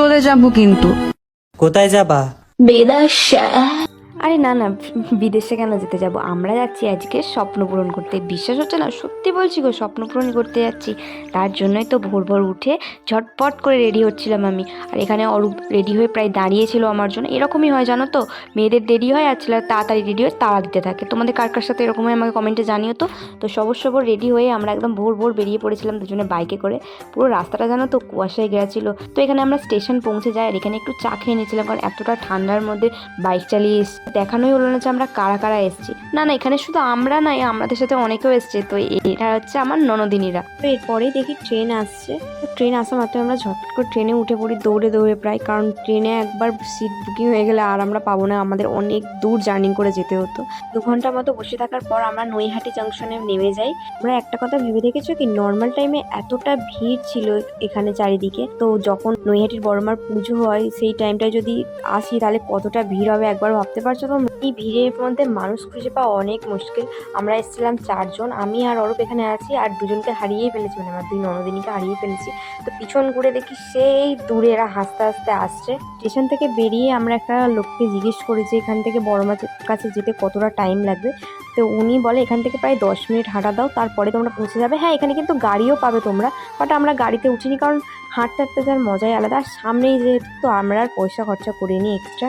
চলে যাব কিন্তু। কোথায় যাবা? আরে না না, বিদেশে কেন যেতে যাব? আমরা যাচ্ছি আজকে স্বপ্ন পূরণ করতে। বিশ্বাস হচ্ছে না? সত্যি বলছি গো, স্বপ্ন পূরণ করতে যাচ্ছি। তার জন্যই তো ভোর ভোর উঠে ঝটপট করে রেডি হচ্ছিলাম আমি। আর এখানে অরূপ রেডি হয়ে প্রায় দাঁড়িয়েছিল আমার জন্য। এরকমই হয়, জানো তো? মেয়েদের দেরি হয়, আর ছেলেরা তাড়াতাড়ি রেডি হয়ে তাড়া দিতে থাকে। তোমাদের কার কার সাথে এরকম হয় আমাকে কমেন্টে জানিও তো। তো সবর সবর রেডি হয়ে আমরা একদম ভোর ভোর বেরিয়ে পড়েছিলাম দুজনে বাইকে করে। পুরো রাস্তাটা জানো তো কুয়াশায় ঘেরা ছিল তো এখানে আমরা স্টেশন পৌঁছে যাই, আর এখানে একটু চা খেয়ে নিয়েছিলাম, কারণ এতটা ঠান্ডার মধ্যে বাইক চালিয়ে দেখানোই হলো না যে আমরা কারা কারা এসছি। না না, এখানে শুধু আমরা নাই আমাদের সাথে অনেকেও এসছে। তো এটা হচ্ছে আমার ননদিনীরা। তো এরপরেই দেখি ট্রেন আসছে। ট্রেন আসা মাত্র আমরা ঝটপট করে ট্রেনে উঠে পড়ি, দৌড়ে দৌড়ে প্রায়। কারণ ট্রেনে একবার সিট বুকিং হয়ে গেলে আর আমরা পাবো না, আমাদের অনেক দূর জার্নি করে যেতে হতো। দু ঘণ্টা মতো বসে থাকার পর আমরা নৈহাটি জাংশনে নেমে যাই। আমরা একটা কথা ভেবে দেখেছ কি? নর্মাল টাইমে এতটা ভিড় ছিল এখানে চারিদিকে। তো যখন নৈহাটির বড়মার পুজো হয়, সেই টাইমটায় যদি আসি, তাহলে কতটা ভিড় হবে একবার ভাবতে পারছ তো এই ভিড়ের মধ্যে মানুষ খুঁজে পাওয়া অনেক মুশকিল। আমরা এসেছিলাম চারজন, আমি আর অরূপ এখানে আছি আর দুজনকে হারিয়েই ফেলেছি মানে আমার দুই ননদিনীকে হারিয়ে ফেলেছি। তো পিছন ঘুরে দেখি সেই দূরে এরা হাসতে হাসতে আসছে। স্টেশন থেকে বেরিয়ে আমরা একটা লোককে জিজ্ঞেস করি যে, এখান থেকে বড় মাছের কাছে যেতে কতটা টাইম লাগবে? তো উনি বলে, এখান থেকে প্রায় দশ মিনিট হাঁটা দাও, তারপরে তোমরা পৌঁছে যাবে। হ্যাঁ এখানে কিন্তু গাড়িও পাবে তোমরা বাট আমরা গাড়িতে উঠিনি কারণ হাঁটতে হাঁটতে যার মজাই আলাদা। আর সামনেই যেহেতু তো আমরা আর পয়সা খরচা করিনি এক্সট্রা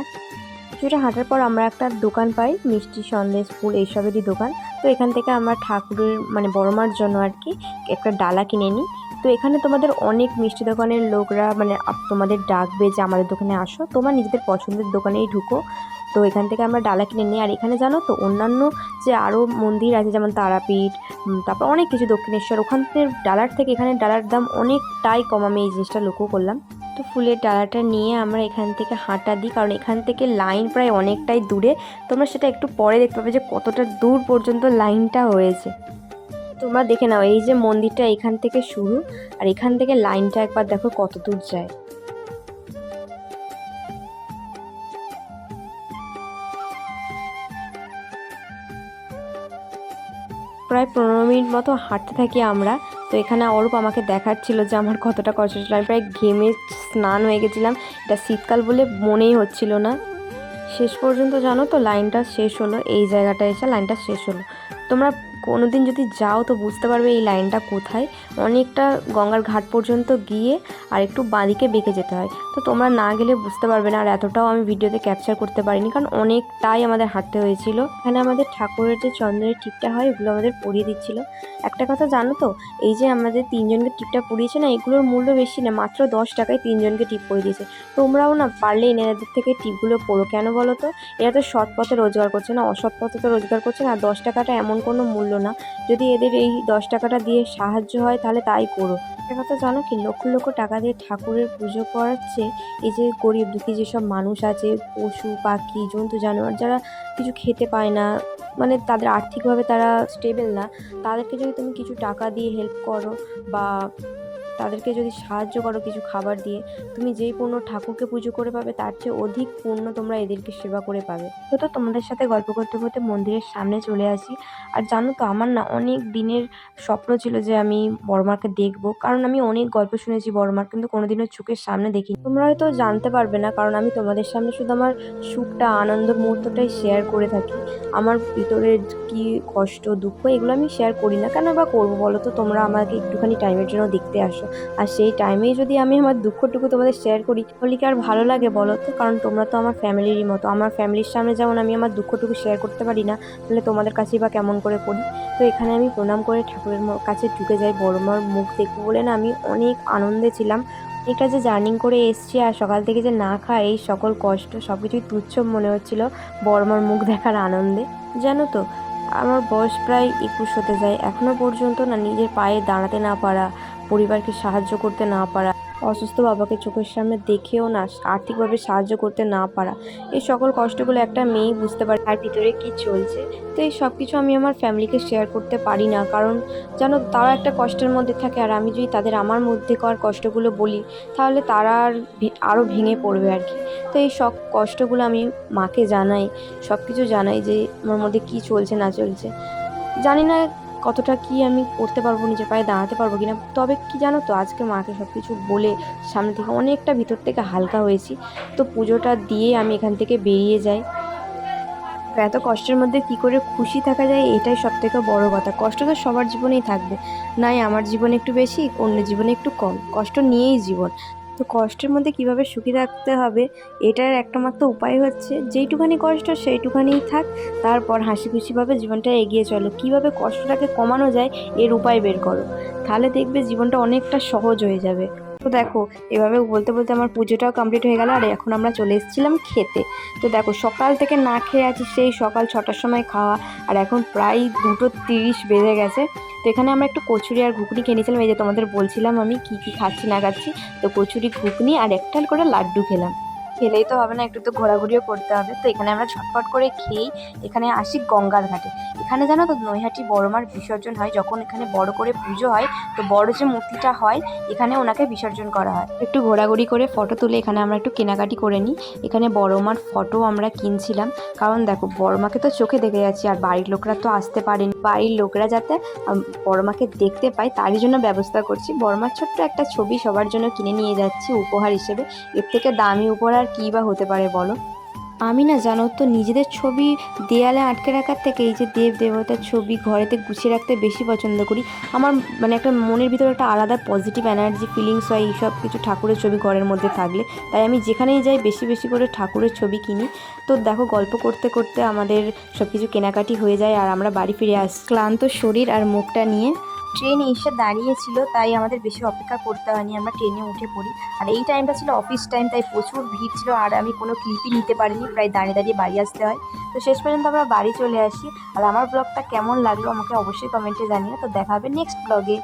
কিছুটা হাঁটার পর আমরা একটা দোকান পাই, মিষ্টি, সন্দেশ, ফুল এইসবেরই দোকান। তো এখান থেকে আমরা ঠাকুরের মানে বড়মার জন্য আর কি একটা ডালা কিনে নিই। তো এখানে তোমাদের অনেক মিষ্টি দোকানের লোকরা মানে তোমাদের ডাকবে যে আমাদের দোকানে আসো। তোমার নিজেদের পছন্দের দোকানেই ঢুকো। তো এখান থেকে আমরা ডালা কিনে নিই। আর এখানে জানো তো, অন্যান্য যে আরও মন্দির আছে, যেমন তারাপীঠ তারপর অনেক কিছু দক্ষিণেশ্বর, ওখান থেকে ডালার থেকে এখানে ডালার দাম অনেকটাই কম। আমি এই জিনিসটা লক্ষ্য করলাম। তো ফুলের ডালাটা নিয়ে আমরা এখান থেকে হাঁটা দিই, কারণ এখান থেকে লাইন প্রায় অনেকটাই দূরে। তোমরা সেটা একটু পরে দেখতে পাবে যে কতটা দূর পর্যন্ত লাইনটা হয়েছে। তোমরা দেখে নাও, এই যে মন্দিরটা এখান থেকে শুরু, আর এখান থেকে লাইনটা একবার দেখো কত দূর যায়। প্রায় পনেরো মিনিট মতো হাঁটতে থাকি আমরা। তো এখানে অরূপ আমাকে দেখাচ্ছিল যে আমার কতটা কষ্ট ছিল আমি প্রায় ঘেমে স্নান হয়ে গেছিলাম। এটা শীতকাল বলে মনেই হচ্ছিল না। শেষ পর্যন্ত জানো তো, লাইনটা শেষ হলো। এই জায়গাটা এসে লাইনটা শেষ হলো। তোমরা কোনো দিন যদি যাও তো বুঝতে পারবে এই লাইনটা কোথায়। অনেকটা গঙ্গার ঘাট পর্যন্ত গিয়ে আর একটু বাঁদিকে বেঁকে যেতে হয়। তো তোমরা না গেলে বুঝতে পারবে না আর এতটাও আমি ভিডিওতে ক্যাপচার করতে পারিনি কারণ অনেকটাই আমাদের হাঁটতে হয়েছিল। এখানে আমাদের ঠাকুরের যে চন্দ্রের টিপটা হয় এগুলো আমাদের পরিয়ে দিচ্ছিল। একটা কথা জানো তো? এই যে আমাদের তিনজনকে টিপটা পরিয়েছে না, এগুলোর মূল্য বেশি না, মাত্র দশ টাকায় তিনজনকে টিপ পরিয়ে দিয়েছে। তোমরাও না পারলে এনাদের থেকে টিপগুলো পড়ো। কেন বলো তো? এরা তো সৎ পথে রোজগার করছে না, অসৎ পথে তো রোজগার করছে না। আর দশ টাকাটা এমন কোনো মূল্য না, যদি এদের এই দশ টাকাটা দিয়ে সাহায্য হয় তাহলে তাই করো। একটা কথা জানো কি, লক্ষ লক্ষ টাকা দিয়ে ঠাকুরের পুজো করার চেয়ে এই যে গরিব দুঃখী যেসব মানুষ আছে, পশু, পাখি, জন্তু, জানোয়ার, যারা কিছু খেতে পায় না মানে তাদের আর্থিকভাবে তারা স্টেবেল না, তাদেরকে যদি তুমি কিছু টাকা দিয়ে হেল্প করো বা তাদেরকে যদি সাহায্য করো কিছু খাবার দিয়ে, তুমি যেই পূর্ণ ঠাকুরকে পুজো করে পাবে, তার চেয়ে অধিক পূর্ণ তোমরা এদেরকে সেবা করে পাবে। তো তো তোমাদের সাথে গল্প করতে করতে মন্দিরের সামনে চলে আসি। আর জানো তো, আমার না অনেক দিনের স্বপ্ন ছিল যে আমি বড়মাকে দেখব। কারণ আমি অনেক গল্প শুনেছি বড়মার, কিন্তু কোনোদিনও চোখের সামনে দেখি তোমরা হয়তো জানতে পারবে না, কারণ আমি তোমাদের সামনে শুধু আমার সুখটা, আনন্দ মুহূর্তটাই শেয়ার করে থাকি। আমার ভিতরের কি কষ্ট, দুঃখ, এগুলো আমি শেয়ার করি না। কেন বা করব বলো তো? তোমরা আমাকে একটুখানি টাইমের জন্য দেখতে আসো। আর সেই টাইমেই যদি আমি আমার দুঃখটুকু তোমাদের শেয়ার করি, তাহলে কি আর ভালো লাগে বলো তো? কারণ তোমরা তো আমার ফ্যামিলিরই মতো। আমার ফ্যামিলির সামনে যেমন আমি আমার দুঃখটুকু শেয়ার করতে পারি না, তাহলে তোমাদের কাছেই বা কেমন করে করি তো এখানে আমি প্রণাম করে ঠাকুরের কাছে ঢুকে যাই। বড়মার মুখ দেখব বলে না আমি অনেক আনন্দে ছিলাম। এটা যে জার্নিং করে এসছি আর সকাল থেকে যে না খাই এই সকল কষ্ট সব কিছুই তুচ্ছ মনে হচ্ছিল বড়মার মুখ দেখার আনন্দে। জানো তো, আমার বয়স প্রায় একুশ হতে যায়। এখনও পর্যন্ত না নিজের পায়ে দাঁড়াতে না পারা পরিবারকে সাহায্য করতে না পারা, অসুস্থ বাবাকে চোখের সামনে দেখেও না আর্থিকভাবে সাহায্য করতে না পারা, এই সকল কষ্টগুলো একটা মেয়েই বুঝতে পারে তার ভিতরে কি চলছে। তো এই সব কিছু আমি আমার ফ্যামিলিকে শেয়ার করতে পারি না, কারণ যেন তারা একটা কষ্টের মধ্যে থাকে আর আমি যদি তাদের আমার মধ্যে কর কষ্টগুলো বলি, তাহলে তারা আর আরও ভেঙে পড়বে আর কি। তো এই সব কষ্টগুলো আমি মাকে জানাই সব কিছু জানাই যে আমার মধ্যে কী চলছে না চলছে। জানি না কতটা কি আমি করতে পারব, নিজের পায়ে দাঁড়াতে পারব কিনা? তবে কি জানো তো, আজকে মাকে সব কিছু বলে সামনে থেকে অনেকটা ভিতর থেকে হালকা হয়েছি। তো পুজোটা দিয়ে আমি এখান থেকে বেরিয়ে যাই। এত কষ্টের মধ্যে কি করে খুশি থাকা যায়, এটাই সব থেকে বড় কথা। কষ্ট তো সবার জীবনেই থাকবে। নাই আমার জীবনে একটু বেশি অন্য জীবনে একটু কম। কষ্ট নিয়েই জীবন। তো কষ্টের মধ্যে কীভাবে সুখী থাকতে হবে, এটার একটা মাত্র উপায় হচ্ছে যেইটুখানি কষ্ট সেইটুখানিই থাক, তারপর হাসি খুশিভাবে জীবনটা এগিয়ে চলো। কীভাবে কষ্টটাকে কমানো যায়, এর উপায় বের করো। তাহলে দেখবে জীবনটা অনেকটা সহজ হয়ে যাবে। তো দেখো, এভাবে বলতে বলতে আমার পুজোটাও কমপ্লিট হয়ে গেল আর এখন আমরা চলে এসেছিলাম খেতে। তো দেখো, সকাল থেকে না খেয়ে আছি সেই সকাল ছটার সময় খাওয়া আর এখন প্রায় দুটো তিরিশ বেজে গেছে। তো এখানে আমরা একটু কচুরি আর ঘুগনি খেয়ে নিয়েছিলাম। এই যে তোমাদের বলছিলাম আমি কি কি খাচ্ছি না খাচ্ছি। তো কচুরি, ঘুগনি আর একটা করে লাড্ডু খেলাম। খেলেই তো হবে না একটু তো ঘোরাঘুরিও করতে হবে। তো এখানে আমরা ছটফট করে খেয়েই এখানে আসি গঙ্গার ঘাটে। এখানে জানো তো নৈহাটি বড়মার বিসর্জন হয় যখন এখানে বড় করে পুজো হয় তো বড় যে মূর্তিটা হয় এখানে ওনাকে বিসর্জন করা হয়। একটু ঘোরাঘুরি করে ফটো তুলে এখানে আমরা একটু কেনাকাটি করে নিই। এখানে বড় মার ফটো আমরা কিনছিলাম কারণ দেখো বড় মাকে তো চোখে দেখে যাচ্ছি আর বাড়ির লোকরা তো আসতে পারেনি। বাড়ির লোকরা যাতে আম, বড় মাকে দেখতে পায় তারই জন্য ব্যবস্থা করছি। বড় মার ছোট্ট একটা ছবি সবার জন্য কিনে নিয়ে যাচ্ছি উপহার হিসেবে। এর থেকে দামি উপহার কী বা হতে পারে বলো? আমি না জানো তো, নিজেদের ছবি দেয়ালে আটকে রাখার থেকে এই যে দেব দেবতার ছবি ঘরেতে গুছিয়ে রাখতে বেশি পছন্দ করি। আমার মানে একটা মনের ভিতরে একটা আলাদা পজিটিভ এনার্জি ফিলিংস হয় এইসব কিছু ঠাকুরের ছবি ঘরের মধ্যে থাকলে। তাই আমি যেখানেই যাই বেশি বেশি করে ঠাকুরের ছবি কিনি। তো দেখো, গল্প করতে করতে আমাদের সব কিছু কেনাকাটি হয়ে যায় আর আমরা বাড়ি ফিরে আসি ক্লান্ত শরীর আর মুখটা নিয়ে ট্রেন এসে দাঁড়িয়েছিল, তাই আমাদের বেশি অপেক্ষা করতে হয়নি, আমরা ট্রেনে উঠে পড়ি। আর এই টাইমটা ছিল অফিস টাইম তাই প্রচুর ভিড় ছিল, আর আমি কোনো ক্লিপই নিতে পারিনি, প্রায় দাঁড়িয়ে দাঁড়িয়ে বাড়ি আসতে হয়। তো শেষ পর্যন্ত আমরা বাড়ি চলে আসি। আর আমার ব্লগটা কেমন লাগল আমাকে অবশ্যই কমেন্টে জানিয়ে তো দেখা হবে নেক্সট ব্লগে